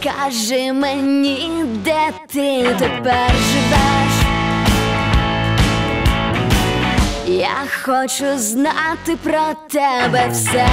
Скажи мені, де ти тепер живеш? Я хочу знати про тебе все.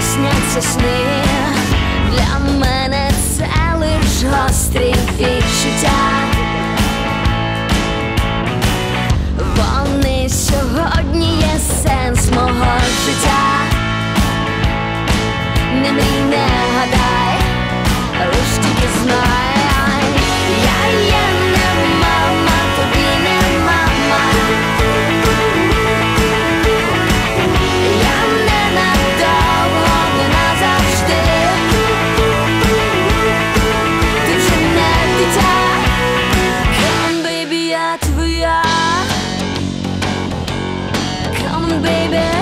сняться сны для мене. baby.